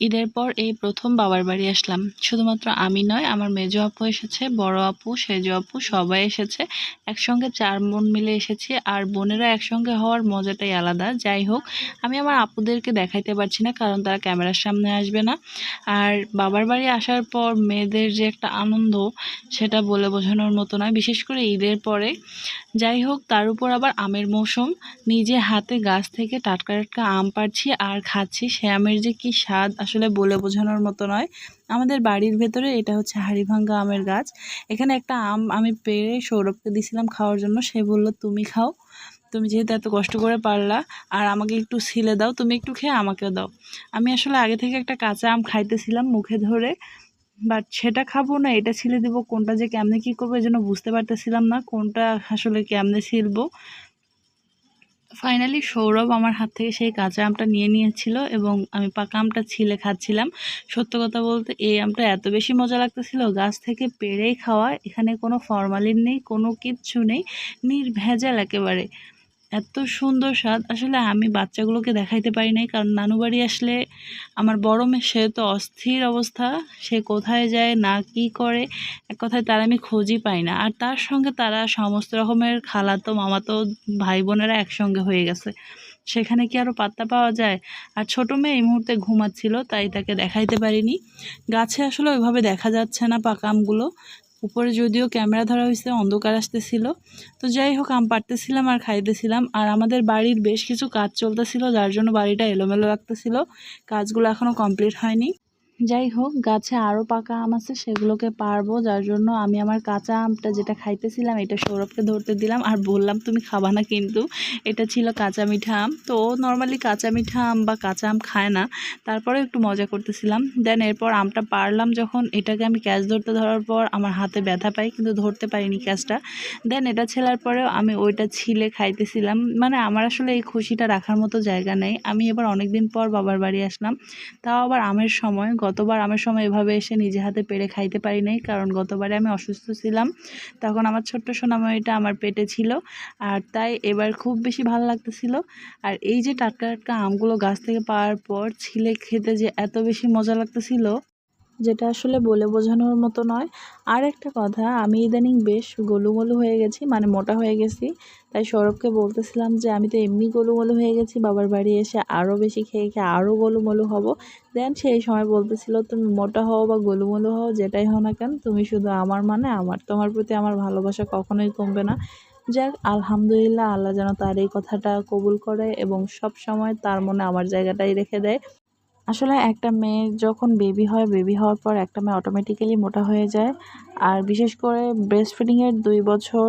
ঈদের পর এই প্রথম বাবার বাড়ি আসলাম। শুধুমাত্র আমি নয়, আমার মেজো আপু এসেছে, বড় আপু, সেজো আপু, সবাই এসেছে। একসঙ্গে চার বোন মিলে এসেছি, আর বোনেরা একসঙ্গে হওয়ার মজাটাই আলাদা। যাই হোক, আমি আমার আপুদেরকে দেখাইতে পারছি না, কারণ তারা ক্যামেরার সামনে আসবে না। আর বাবার বাড়ি আসার পর মেয়েদের যে একটা আনন্দ, সেটা বলে বোঝানোর মতো নয়, বিশেষ করে ঈদের পরে। যাই হোক, তার উপর আবার আমের মৌসুম। নিজে হাতে গাছ থেকে টাটকা টাটকা আম পাড়ছি আর খাচ্ছি। সে আমের যে কি স্বাদ আসলে বলে বোঝানোর মতো নয়। আমাদের বাড়ির ভেতরে এটা হচ্ছে হাড়িভাঙ্গা আমের গাছ। এখানে একটা আম আমি পেরে সৌরভকে দিছিলাম খাওয়ার জন্য। সে বলল, তুমি খাও। তুমি যেহেতু এত কষ্ট করে পারলা, আর আমাকে একটু ছিলে দাও, তুমি একটু খেয়ে আমাকেও দাও। আমি আসলে আগে থেকে একটা কাঁচা আম খাইতেছিলাম মুখে ধরে, বাট সেটা খাব না, এটা ছিলে দেবো, কোনটা যে কেমনে কী করব এই জন্য বুঝতে পারতেছিলাম না, কোনটা আসলে কেমনে ছিলবো ফাইনালি সৌরভ আমার হাত থেকে সেই কাঁচা আমটা নিয়ে নিয়েছিল এবং আমি পাকা আমটা ছিলে খাচ্ছিলাম। সত্য কথা বলতে, এই আমটা এত বেশি মজা লাগতেছিল, গাছ থেকে পেরেই খাওয়া, এখানে কোনো ফরমালিন নেই, কোনো কিচ্ছু নেই, নির্ভেজাল একেবারে। এত সুন্দর স্বাদ। আসলে আমি বাচ্চাগুলোকে দেখাইতে পারি নাই, কারণ নানু বাড়ি আসলে আমার বড় মেয়ে, সে তো অস্থির অবস্থা। সে কোথায় যায়, না কি করে, এক কথায় তার আমি খোঁজই পাই না। আর তার সঙ্গে তারা সমস্ত রকমের খালাতো, মামাতো ভাই বোনেরা একসঙ্গে হয়ে গেছে। সেখানে কি আরও পাত্তা পাওয়া যায়? আর ছোটো মেয়ে এই মুহূর্তে ঘুমাচ্ছিল, তাই তাকে দেখাইতে পারিনি। গাছে আসলে ওইভাবে দেখা যাচ্ছে না পাকা আমগুলো উপরে যদিও ক্যামেরা ধরা হয়েছে, অন্ধকার আসতেছিল। তো যাই হোক, আম পারতেছিলাম আর খাইতেছিলাম। আর আমাদের বাড়ির বেশ কিছু কাজ চলতেছিল, যার জন্য বাড়িটা এলোমেলো লাগতেছিল। কাজগুলো এখনও কমপ্লিট হয়নি। যাই হোক, গাছে আরও পাকা আম আছে, সেগুলোকে পারব। যার জন্য আমি আমার কাঁচা আমটা যেটা খাইতেছিলাম, এটা সৌরভকে ধরতে দিলাম। আর বললাম, তুমি খাবা না কিন্তু। এটা ছিল কাঁচা মিঠা আম। তো ও নর্মালি কাঁচা মিঠা আম বা কাঁচা আম খায় না। তারপরে একটু মজা করতেছিলাম। দেন এরপর আমটা পারলাম যখন। এটাকে আমি ক্যাচ ধরতে ধরার পর আমার হাতে ব্যথা পাই কিন্তু ধরতে পারিনি ক্যাচটা। দেন এটা ছেলার পরেও আমি ওইটা ছিলে খাইতেছিলাম। মানে আমার আসলে এই খুশিটা রাখার মতো জায়গা নেই। আমি এবার অনেক দিন পর বাবার বাড়ি আসলাম। তাও আবার আমের সময় গতবার আমার সময় এভাবে এসে নিজে হাতে পেরে খাইতে পারি নাই, কারণ গতবারে আমি অসুস্থ ছিলাম। তখন আমার ছোট্ট সোনাময়টা আমার পেটে ছিল, আর তাই এবার খুব বেশি ভালো লাগতেছিল। আর এই যে টাটকা টাটকা আমগুলো গাছ থেকে পাওয়ার পর ছিলে খেতে যে এত বেশি মজা লাগতেছিল যেটা আসলে বলে বোঝানোর মতো নয়। আর একটা কথা, আমি ইদানিং বেশ গোলুমোলু হয়ে গেছি মানে মোটা হয়ে গেছি। তাই সৌরভকে বলতেছিলাম যে, আমি তো এমনি গোলুমোলু হয়ে গেছি, বাবার বাড়ি এসে আরও বেশি খেয়ে খেয়ে আরও গোলুমোলু হব। দেন সেই সময় বলতেছিল, তুমি মোটা হও বা গোলুমোলু হও, যেটাই হও না কেন, তুমি শুধু আমার মানে আমার তোমার প্রতি আমার ভালোবাসা কখনোই কমবে না। যাক, আলহামদুলিল্লাহ, আল্লাহ যেন তার এই কথাটা কবুল করে এবং সব সময় তার মনে আমার জায়গাটাই রেখে দেয়। আসলে একটা মেয়ে যখন বেবি হয় বেবি হওয়ার পর একটা মেয়ে অটোমেটিক্যালি মোটা হয়ে যায়। আর বিশেষ করে ব্রেস্ট ফিডিংয়ের দুই বছর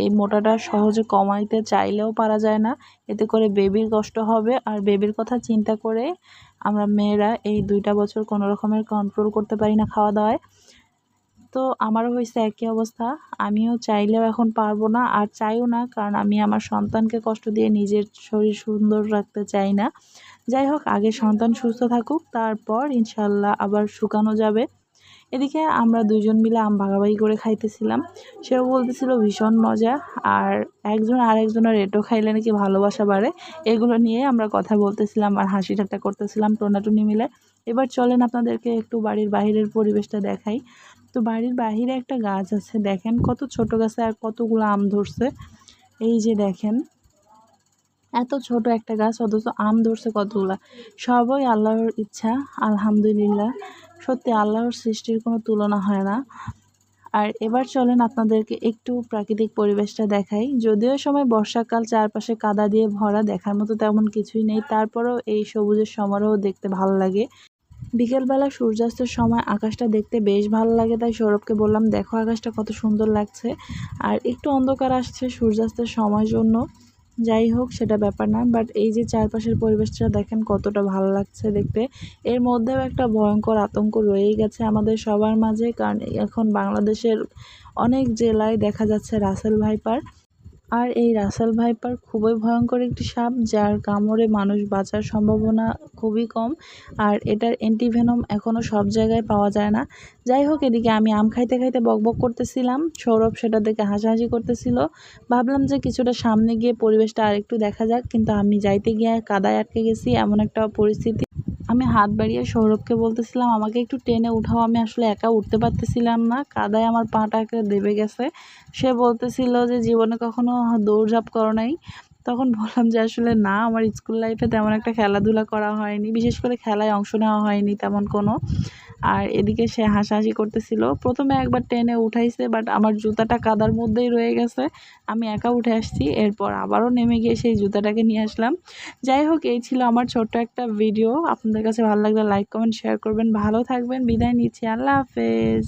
এই মোটাটা সহজে কমাইতে চাইলেও পারা যায় না। এতে করে বেবির কষ্ট হবে। আর বেবির কথা চিন্তা করে আমরা মেয়েরা এই দুইটা বছর কোনো রকমের কন্ট্রোল করতে পারি না খাওয়া দাওয়ায় তো আমারও হয়েছে একই অবস্থা। আমিও চাইলেও এখন পারব না। আর চাইও না, কারণ আমি আমার সন্তানকে কষ্ট দিয়ে নিজের শরীর সুন্দর রাখতে চাই না। যাই হোক, আগে সন্তান সুস্থ থাকুক, তারপর ইনশাল্লাহ আবার শুকানো যাবে। এদিকে আমরা দুজন মিলে আম ভাগাভাগি করে খাইতেছিলাম। সেও বলতেছিল ভীষণ মজা, আর একজন আরেকজনের এটো খাইলে নাকি ভালোবাসা বাড়ে। এগুলো নিয়ে আমরা কথা বলতেছিলাম আর হাসি ঠাট্টা করতেছিলাম টোনাটুনি মিলে। এবার চলেন আপনাদেরকে একটু বাড়ির বাহিরের পরিবেশটা দেখাই। তো বাড়ির বাহিরে একটা গাছ আছে, দেখেন কত ছোট গাছে আর কতগুলো আম ধরছে। এই যে দেখেন এত ছোট একটা গাছ, অথচ আম ধরছে কতগুলা। সবই আল্লাহর ইচ্ছা, আলহামদুলিল্লাহ। সত্যি আল্লাহর সৃষ্টির কোনো তুলনা হয় না। আর এবার চলেন আপনাদেরকে একটু প্রাকৃতিক পরিবেশটা দেখাই। যদিও সময় বর্ষাকাল, চারপাশে কাদা দিয়ে ভরা, দেখার মতো তেমন কিছুই নেই। তারপরেও এই সবুজের সমারোহ দেখতে ভালো লাগে। বিকেলবেলা সূর্যাস্তের সময় আকাশটা দেখতে বেশ ভালো লাগে, তাই সৌরভকে বললাম, দেখো আকাশটা কত সুন্দর লাগছে। আর একটু অন্ধকার আসছে সূর্যাস্তের সময় জন্য। যাই হোক, সেটা ব্যাপার না। বাট এই যে চারপাশের পরিবেশটা দেখেন কতটা ভালো লাগছে দেখতে। এর মধ্যেও একটা ভয়ঙ্কর আতঙ্ক রয়েই গেছে আমাদের সবার মাঝে। কারণ এখন বাংলাদেশের অনেক জেলায় দেখা যাচ্ছে রাসেল ভাইপার। আর এই রাসেল ভাইপার খুবই ভয়ঙ্কর একটি সাপ, যার কামড়ে মানুষ বাঁচার সম্ভাবনা খুবই কম। আর এটার অ্যান্টিভেনম এখনও সব জায়গায় পাওয়া যায় না। যাই হোক, এদিকে আমি আম খাইতে খাইতে বকবক করতেছিলাম। সৌরভ সেটা দেখে হাসাহাসি করতেছিল। ভাবলাম যে কিছুটা সামনে গিয়ে পরিবেশটা আরেকটু দেখা যাক, কিন্তু আমি যাইতে গিয়ে কাদায় আটকে গেছি। এমন একটা পরিস্থিতি আমি হাত বাড়িয়ে সৌরভকে বলতেছিলাম, আমাকে একটু টেনে উঠাও, আমি আসলে একা উঠতে পারতেছিলাম না। কাদায় আমার পাটা পাটাকে দেবে গেছে। সে বলতেছিল যে, জীবনে কখনো দৌড়ঝাঁপ করো নাই। তখন বললাম যে, আসলে না, আমার স্কুল লাইফে তেমন একটা খেলাধুলা করা হয়নি। বিশেষ করে খেলায় অংশ নেওয়া হয়নি তেমন কোনো। আর এদিকে সে হাসাহাসি করতেছিল। প্রথমে একবার টেনে উঠাইছে বাট আমার জুতাটা কাদার মধ্যেই রয়ে গেছে। আমি একা উঠে আসছি, এরপর আবারও নেমে গিয়ে সেই জুতাটাকে নিয়ে আসলাম। যাই হোক, এই ছিল আমার ছোট্ট একটা ভিডিও। আপনাদের কাছে ভালো লাগলে লাইক কমেন্ট শেয়ার করবেন। ভালো থাকবেন, বিদায় নিচ্ছি। আল্লাহ হাফেজ।